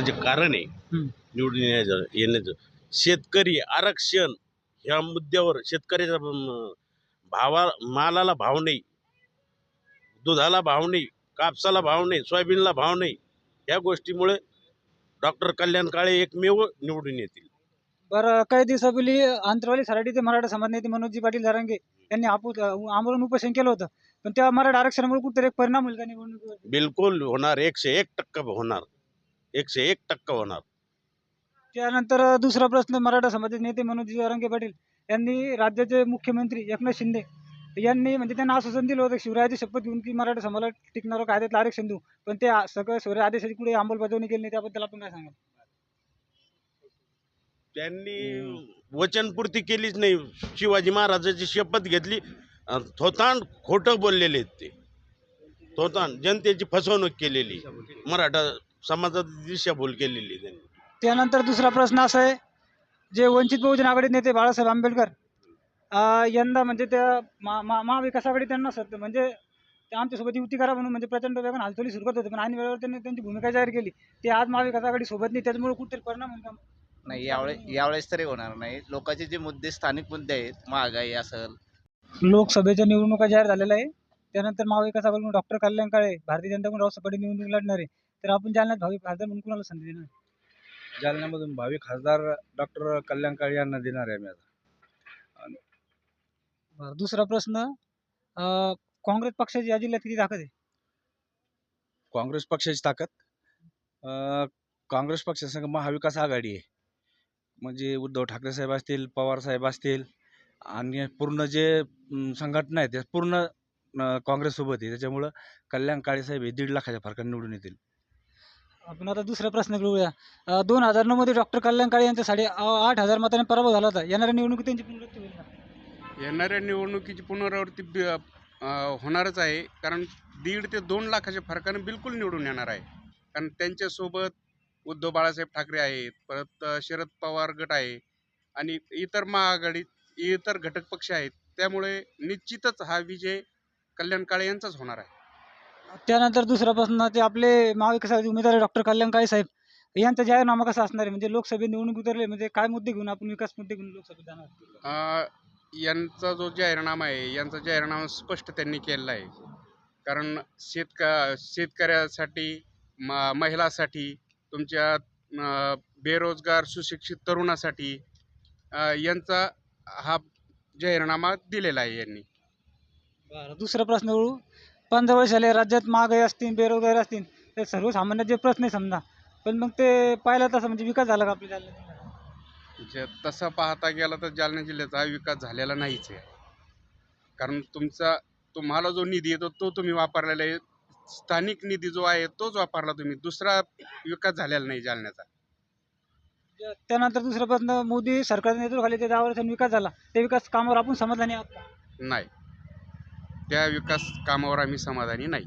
त्याचे कारण आहे. निवडून येण्याचं येण्याचं. शेतकरी आरक्षण ह्या मुद्द्यावर शेतकऱ्याच्या अं, भावा मालाला भाव नाही. दुधाला भाव नाही कापसाला भाव नाही सोयाबीनला भाव नाही. ह्या गोष्टीमुळे डॉक्टर कल्याण काळे एकमेव निवडून येतील. बरं काही दिवसापूर्वी अंतरवाली सराटीचे मराठा समाज नेते मनोजी पाटील जरांगे यांनी आपू आंदोलन उपोषण केलं होतं. पण त्या मराठा आरक्षणामुळे कुठेतरी एक परिणाम होईल का निवडणुकीवर बिलकुल होणार. एकशे एक टक्का होणार. एकशे एक टक्का होणार. त्यानंतर दुसरा प्रश्न मराठा समाजाचे नेते मनोजी जरांगे पाटील यांनी राज्याचे मुख्यमंत्री एकनाथ शिंदे यांनी म्हणजे त्यांना आश्वासन दिलं होतं शिवरायाची शपथ घेऊन की मराठा समाजाला टिकणारं कायद्यातलं आरक्षण देऊ. पण ते आ- सगळं शिवराय आदेशाची पुढे अंमलबजावणी केली नाही त्याबद्दल आपण काय सांगाल? त्यांनी वचनपूर्ती केलीच नाही. शिवाजी महाराजाची शपथ घेतली. अन थोतांड खोटं बोललेले आहेत ते. थोतांड जनतेची फसवणूक केलेली. मराठा समाजात दिशाभूल केलेली त्यांनी. त्यानंतर दुसरा प्रश्न असा आहे जे वंचित बहुजन आघाडी नेते बाळासाहेब आंबेडकर अं, यंदा म्हणजे त्या मा मा- महाविकास आघाडी त्यांना सत्य म्हणजे ते आमच्यासोबत युती करा म्हणून म्हणजे प्रचंड वेगाने हालचाली सुरू करत होते पण आणि वेळेवर त्यांनी त्यांची भूमिका जाहीर केली. ते आज महाविकास आघाडी सोबत नाही त्याच्यामुळे कुठेतरी परिणाम होईल का नाही यावेळे यावेळेस तरी होणार नाही. लोकांचे जे मुद्दे स्थानिक मुद्दे आहेत महागाई असेल. लोकसभेच्या निवडणुका जाहीर झालेल्या आहे त्यानंतर महाविकास आघाडीकडून डॉक्टर कल्याण काळे भारतीय जनता पार्टी रावसाहेब पाटील निवडणूक लढणार आहे तर आपण जालन्यात भावी खासदार म्हणून कुणाला संधी देणार? जालन्यामधून भावी खासदार डॉक्टर कल्याण काळे यांना देणार आहे मी आता. बरं दुसरा प्रश्न अं, काँग्रेस पक्षाची या जिल्ह्यात किती ताकद आहे? काँग्रेस पक्षाची ताकद? अं, काँग्रेस पक्षासंग महाविकास आघाडी आहे. म्हणजे उद्धव ठाकरे साहेब असतील पवार साहेब असतील आणि पूर्ण जे अं, संघटना आहे ते पूर्ण अं, काँग्रेससोबत आहे. त्याच्यामुळं कल्याण काळे साहेब हे दीड लाखाच्या फरकाने निवडून येतील. आपण आता दुसरा प्रश्न घेऊया दोन हजार नऊ मध्ये डॉक्टर कल्याण काळे यांचा साडे आठ हजार मताने पराभव झाला होता. येणाऱ्या निवडणुकीत त्यांची पुनरावृत्ती होईल का? येणाऱ्या निवडणुकीची पुनरावृत्ती अं, होणारच आहे. कारण दीड ते दोन लाखाच्या फरकानं बिलकुल निवडून येणार आहे. कारण त्यांच्यासोबत उद्धव बाळासाहेब ठाकरे आहेत परत अं, शरद पवार गट आहे आणि इतर महाआघाडी इतर घटक पक्ष आहेत. त्यामुळे निश्चितच हा विजय कल्याण काळे यांचाच होणार आहे. त्यानंतर दुसरा प्रश्न ते आपले महाविकास आघाडी उमेदवार डॉक्टर कल्याण काळे साहेब. यांचा जाहीरनामा कसा असणार आहे? म्हणजे लोकसभेत निवडणूक उतरले म्हणजे काय मुद्दे घेऊन आपण विकास मुद्दे घेऊन लोकसभेत जाणार अं, यांचा जो जाहीरनामा आहे यांचा जाहीरनामा स्पष्ट त्यांनी केलेला आहे. कारण शेतक शेतकऱ्यासाठी म महिलासाठी तुमच्या अं, बेरोजगार सुशिक्षित तरुणासाठी अं, यांचा हा जाहीरनामा दिलेला आहे यांनी. बरं दुसरा प्रश्न पंधरा वर्ष झाले राज्यात महागाई असतील बेरोजगारी असतील ते सर्वसामान्य जे प्रश्न आहे समजा. पण मग ते पाहिलं तसं म्हणजे विकास झाला का आपल्या जालन्यात? जे तसं पाहता गेला तर जालना जिल्ह्याचा विकास झालेला नाहीच आहे. कारण तुमचा तुम्हाला जो निधी येतो तो तुम्ही वापरलेला आहे. स्थानिक निधी जो आहे तोच वापरला तुम्ही. दुसरा विकास झालेला नाही जालन्याचा. त्यानंतर दुसरा प्रश्न मोदी सरकारच्या नेतृत्वाखाली ते दहा वर्षांनी विकास झाला. ते विकास कामावर आपण आहोत का? नाही. त्या विकास कामावर आम्ही समाधानी नाही.